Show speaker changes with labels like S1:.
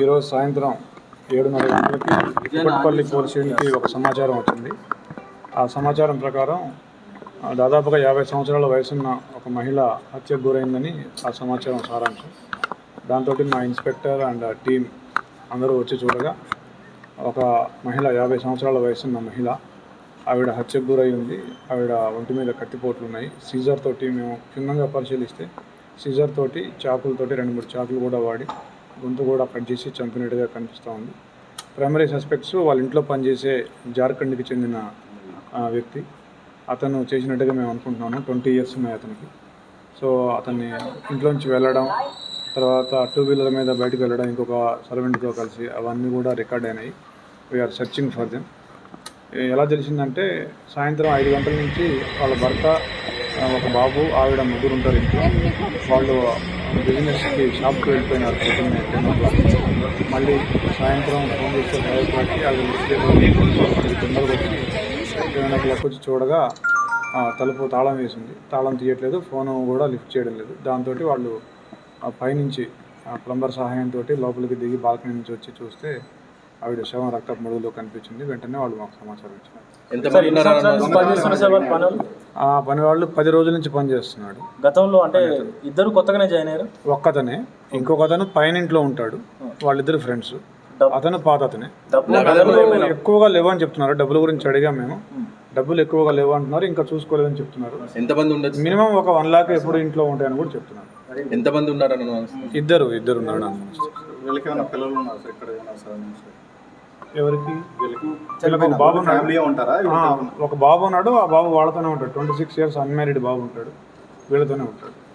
S1: ఈరోజు సాయంత్రం ఏడున్నర గంటలకి పుట్టపల్లి పోలీస్ స్టేషన్కి ఒక సమాచారం వచ్చింది. ఆ సమాచారం ప్రకారం దాదాపుగా యాభై సంవత్సరాల వయసున్న ఒక మహిళ హత్యకు గురైందని ఆ సమాచారం సారాంశం. దాంతో మా ఇన్స్పెక్టర్ అండ్ టీం అందరూ వచ్చి చూడగా ఒక మహిళ యాభై సంవత్సరాల వయసున్న మహిళ ఆవిడ హత్యకు గురై ఉంది. ఆవిడ ఒంటి మీద కత్తిపోట్లు ఉన్నాయి. సీజర్ తోటి మేము క్షుణ్ణంగా పరిశీలిస్తే సీజర్ తోటి చాకులతోటి రెండు మూడు చాకులు కూడా వాడి గొంతు కూడా కట్ చేసి చంపినట్టుగా కనిపిస్తూ ఉంది. ప్రైమరీ సస్పెక్ట్స్ వాళ్ళ ఇంట్లో పనిచేసే జార్ఖండ్కి చెందిన వ్యక్తి. అతను చేసినట్టుగా మేము అనుకుంటున్నాము. ట్వంటీ ఇయర్స్ ఉన్నాయి అతనికి. సో అతన్ని ఇంట్లోంచి వెళ్ళడం తర్వాత టూ వీలర్ మీద బయటకు వెళ్ళడం ఇంకొక సర్వెంట్తో కలిసి అవన్నీ కూడా రికార్డ్ అయినాయి. వీఆర్ సెర్చింగ్ ఫర్ దెమ్ ఎలా తెలిసిందంటే సాయంత్రం ఐదు గంటల నుంచి వాళ్ళ భర్త ఒక బాబు ఆవిడ ముగ్గురు ఉంటారు ఇంట్లో. వాళ్ళు బిజినెస్కి షాప్కి వెళ్ళిపోయినారు పొద్దున్నే టెన్ ఓ క్లాక్ మళ్ళీ సాయంత్రం ఫోన్ చేస్తే ఫైవ్ ఓ క్లాక్కి అది తొందరగా వచ్చి టెన్ ఓ క్లాక్ వచ్చి చూడగా ఆ, తలుపు తాళం వేసింది. తాళం తీయట్లేదు ఫోను కూడా లిఫ్ట్ చేయడం లేదు. దాంతో వాళ్ళు ఆ పైనుంచి ఆ ప్లంబర్ సహాయంతో లోపలికి దిగి బాల్కనీ నుంచి వచ్చి చూస్తే ఆవిడ శవం రక్తపు మడుగులో కనిపించింది. వెంటనే వాళ్ళు మాకు సమాచారం ఇచ్చారు. ఆ పని వాళ్ళు పది రోజుల నుంచి పనిచేస్తున్నాడు
S2: గతంలో అంటే ఇద్దరు కొత్తగానే జాయిన్ అయ్యారు?
S1: ఒక్కతనే. ఇంకొక అతను పైన ఇంట్లో ఉంటాడు. వాళ్ళిద్దరు ఫ్రెండ్స్. అతను పాత అతనే. ఎక్కువగా లేవు అని చెప్తున్నారు. డబ్బుల గురించి అడిగాం మేము. డబ్బులు ఎక్కువగా లేవు అంటున్నారు ఇంకా చూసుకోలేదని చెప్తున్నారు.
S3: ఎంతమంది ఉండొచ్చు?
S1: మినిమం ఒక వన్ లాక్ ఎప్పుడు ఇంట్లో ఉంటాయని కూడా చెప్తున్నారు.
S3: ఎంతమంది ఉన్నారన్న
S1: ఇద్దరు ఇద్దరు ఉన్నారు.
S4: వీళ్ళకి ఏమైనా పిల్లలు ఉన్నారు సార్? ఇక్కడ ఏమైనా సార్
S1: ఎవరికి?
S4: వీళ్ళకి
S1: బాబు.
S4: ఫ్యామిలీ ఉంటారా?
S1: ఆ, ఒక బాబు ఉన్నాడు. ఆ బాబు వాళ్ళతోనే ఉంటాడు. ట్వంటీ సిక్స్ ఇయర్స్ అన్మ్యారీడ్ బాబు ఉంటాడు. వీళ్ళతోనే ఉంటాడు.